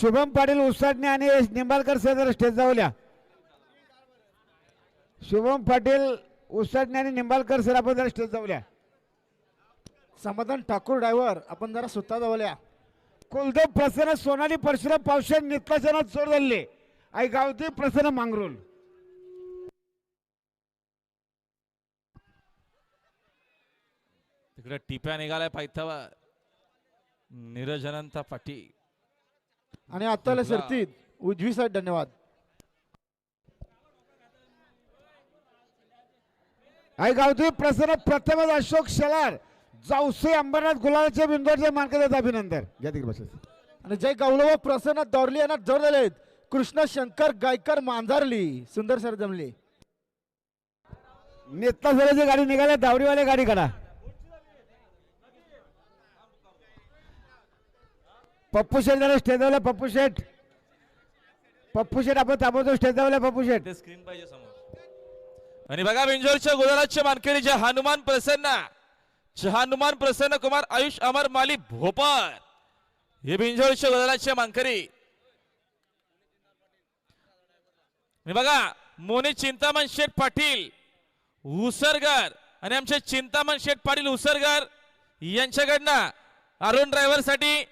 शुभम पाटील उसाटणे आणि निंबाळकर सर जरा स्टेज जाऊल्या शुभम पाटील उसाटणे आणि निंबाळकर सर आपण जरा स्टेज जाऊल्या समाधान ठाकूर ड्रायव्हर आपण जरा सुद्धा जवळया कुलदेव प्रसन्न सोनाली परशुराम पावशे नित्याचनात चोर झाले आई गावती प्रसन्न मांगरोल. तिकडे टिप्या निघालाय पायथ्यावर नीरज अनंत पाटील. आणि आत्ताला जिंकला. शर्तीत. उजवी साईड धन्यवाद. आई गावती प्रसन्न प्रथमच अशोक शेलार जावसे अंबरनाथ गुलाबाच्या बिंदूचे मानकतात अभिनंदन. घ्या तिकडे बस आणि जय गौरव प्रसन्न दौरली यांना जोर दिलेत कृष्ण शंकर गायकर मांजारली सुंदर सर जमली. नेता सराची गाडी निघाल्या दावडीवाले गाडी काढा. पप्पू शेठ जरा स्टेज पप्पू शेठ पप्पू शेठ आपण थांबवतो स्टेज पप्पू शेठ ते स्क्रीन पाहिजे समोर. आणि बघा बिंजोरच्या गुजरातचे मानकरी जे हनुमान प्रसन्न जे हनुमान प्रसन्न कुमार आयुष अमर माली भोपाळ हे बिंजोरच्या गुजरातचे मानकरी. आणि बघा मोनी चिंतामण शेठ पाटील उसरगर आणि आमचे चिंतामण शेठ पाटील उसरगर यांच्याकडनं अरुण ड्रायव्हरसाठी